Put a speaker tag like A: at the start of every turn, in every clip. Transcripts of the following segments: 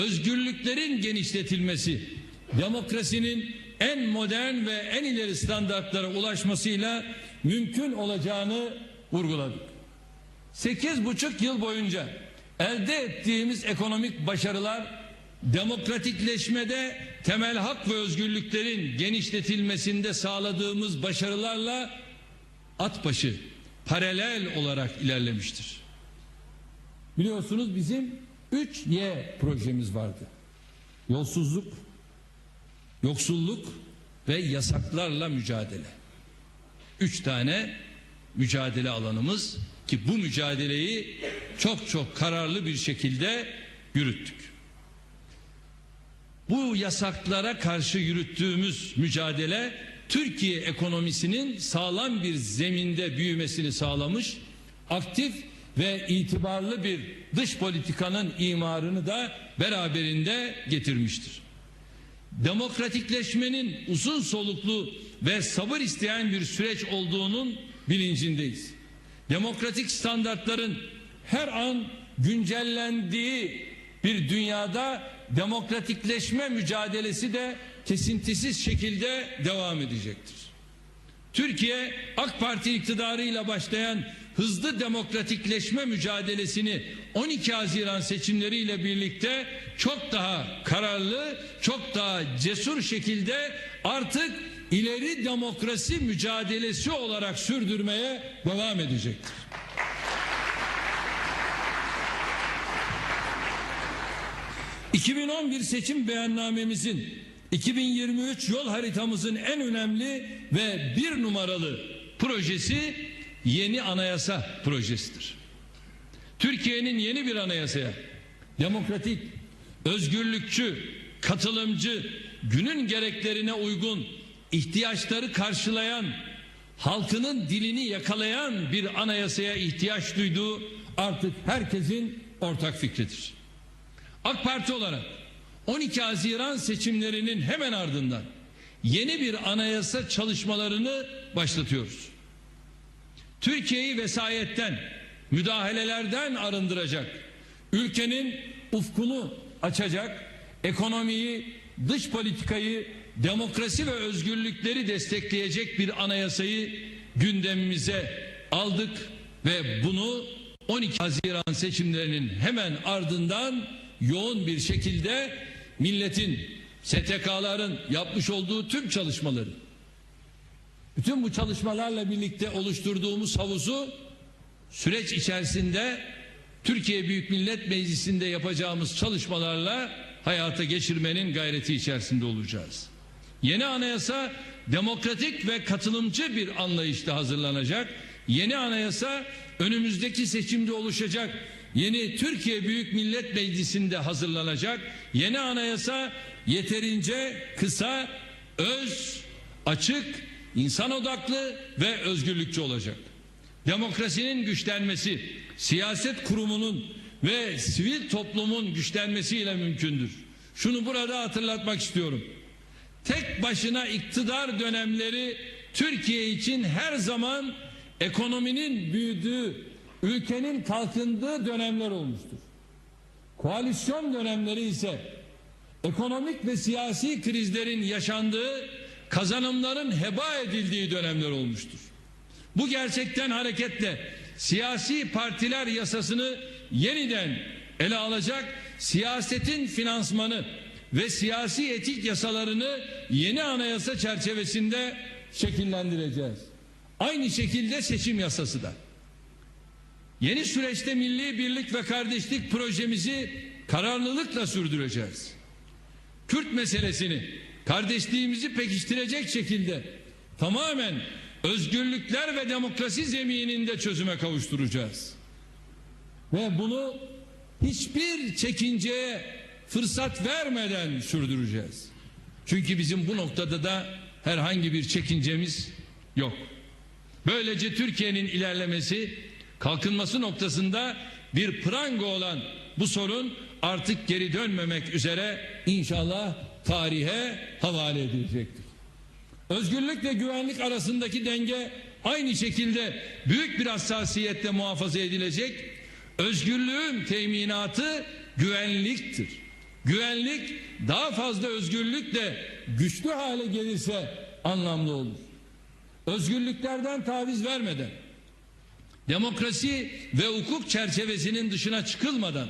A: özgürlüklerin genişletilmesi, demokrasinin en modern ve en ileri standartlara ulaşmasıyla mümkün olacağını vurguladık. Sekiz buçuk yıl boyunca elde ettiğimiz ekonomik başarılar demokratikleşmede temel hak ve özgürlüklerin genişletilmesinde sağladığımız başarılarla at başı paralel olarak ilerlemiştir. Biliyorsunuz bizim 3Y projemiz vardı. Yolsuzluk, yoksulluk ve yasaklarla mücadele. Üç tane mücadele alanımız ki bu mücadeleyi çok çok kararlı bir şekilde yürüttük. Bu yasaklara karşı yürüttüğümüz mücadele Türkiye ekonomisinin sağlam bir zeminde büyümesini sağlamış, aktif ve itibarlı bir dış politikanın imarını da beraberinde getirmiştir. Demokratikleşmenin uzun soluklu ve sabır isteyen bir süreç olduğunun bilincindeyiz. Demokratik standartların her an güncellendiği bir dünyada demokratikleşme mücadelesi de kesintisiz şekilde devam edecektir. Türkiye AK Parti iktidarıyla başlayan hızlı demokratikleşme mücadelesini 12 Haziran seçimleriyle birlikte çok daha kararlı, çok daha cesur şekilde artık ileri demokrasi mücadelesi olarak sürdürmeye devam edecektir. ...2011 seçim beyannamemizin... ...2023 yol haritamızın en önemli ve bir numaralı projesi... ...yeni anayasa projesidir. Türkiye'nin yeni bir anayasaya... ...demokratik, özgürlükçü, katılımcı... ...günün gereklerine uygun... ...ihtiyaçları karşılayan... ...halkının dilini yakalayan bir anayasaya ihtiyaç duyduğu... ...artık herkesin ortak fikridir. AK Parti olarak 12 Haziran seçimlerinin hemen ardından yeni bir anayasa çalışmalarını başlatıyoruz. Türkiye'yi vesayetten, müdahalelerden arındıracak, ülkenin ufkunu açacak, ekonomiyi, dış politikayı, demokrasi ve özgürlükleri destekleyecek bir anayasayı gündemimize aldık ve bunu 12 Haziran seçimlerinin hemen ardından yoğun bir şekilde milletin, STK'ların yapmış olduğu tüm çalışmaları, bütün bu çalışmalarla birlikte oluşturduğumuz havuzu süreç içerisinde Türkiye Büyük Millet Meclisi'nde yapacağımız çalışmalarla hayata geçirmenin gayreti içerisinde olacağız. Yeni anayasa demokratik ve katılımcı bir anlayışla hazırlanacak. Yeni anayasa önümüzdeki seçimde oluşacak yeni Türkiye Büyük Millet Meclisi'nde hazırlanacak yeni anayasa yeterince kısa, öz, açık, insan odaklı ve özgürlükçü olacak. Demokrasinin güçlenmesi, siyaset kurumunun ve sivil toplumun güçlenmesiyle mümkündür. Şunu burada hatırlatmak istiyorum. Tek başına iktidar dönemleri Türkiye için her zaman ekonominin büyüdüğü, ülkenin kalkındığı dönemler olmuştur. Koalisyon dönemleri ise ekonomik ve siyasi krizlerin yaşandığı, kazanımların heba edildiği dönemler olmuştur. Bu gerçekten hareketle siyasi partiler yasasını yeniden ele alacak, siyasetin finansmanı ve siyasi etik yasalarını yeni anayasa çerçevesinde şekillendireceğiz. Aynı şekilde seçim yasası da. Yeni süreçte milli birlik ve kardeşlik projemizi kararlılıkla sürdüreceğiz. Kürt meselesini kardeşliğimizi pekiştirecek şekilde tamamen özgürlükler ve demokrasi zemininde çözüme kavuşturacağız. Ve bunu hiçbir çekinceye fırsat vermeden sürdüreceğiz. Çünkü bizim bu noktada da herhangi bir çekincemiz yok. Böylece Türkiye'nin ilerlemesi kalkınması noktasında bir prango olan bu sorun artık geri dönmemek üzere inşallah tarihe havale edilecektir. Özgürlük ve güvenlik arasındaki denge aynı şekilde büyük bir hassasiyetle muhafaza edilecek. Özgürlüğün teminatı güvenliktir. güvenlik, daha fazla özgürlük de güçlü hale gelirse anlamlı olur. Özgürlüklerden taviz vermeden, demokrasi ve hukuk çerçevesinin dışına çıkılmadan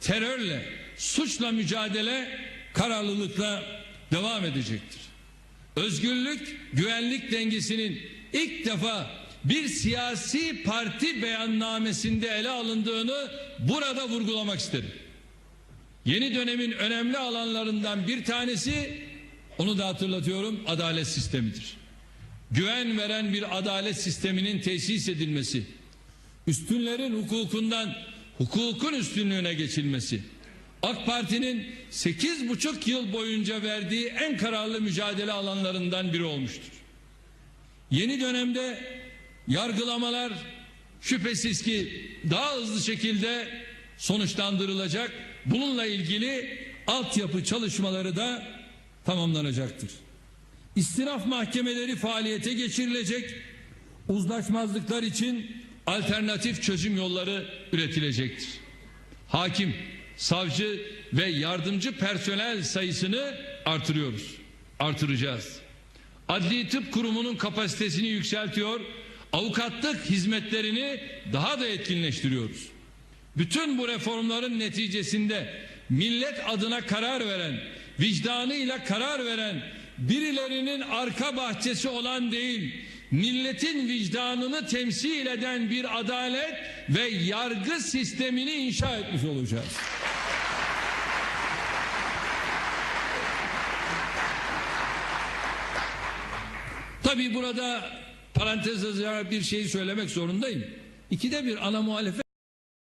A: terörle, suçla mücadele kararlılıkla devam edecektir. Özgürlük, güvenlik dengesinin ilk defa bir siyasi parti beyannamesinde ele alındığını burada vurgulamak isterim. Yeni dönemin önemli alanlarından bir tanesi, onu da hatırlatıyorum, adalet sistemidir. Güven veren bir adalet sisteminin tesis edilmesi, üstünlerin hukukundan hukukun üstünlüğüne geçilmesi, AK Parti'nin 8,5 yıl boyunca verdiği en kararlı mücadele alanlarından biri olmuştur. Yeni dönemde yargılamalar şüphesiz ki daha hızlı şekilde sonuçlandırılacak. Bununla ilgili altyapı çalışmaları da tamamlanacaktır. İstinaf mahkemeleri faaliyete geçirilecek. Uzlaşmazlıklar için alternatif çözüm yolları üretilecektir. Hakim, savcı ve yardımcı personel sayısını artırıyoruz. Artıracağız. Adli Tıp Kurumu'nun kapasitesini yükseltiyor, avukatlık hizmetlerini daha da etkinleştiriyoruz. Bütün bu reformların neticesinde millet adına karar veren, vicdanıyla karar veren, birilerinin arka bahçesi olan değil, milletin vicdanını temsil eden bir adalet ve yargı sistemini inşa etmiş olacağız. Tabii burada parantez bir şey söylemek zorundayım. İkide bir ana muhalefet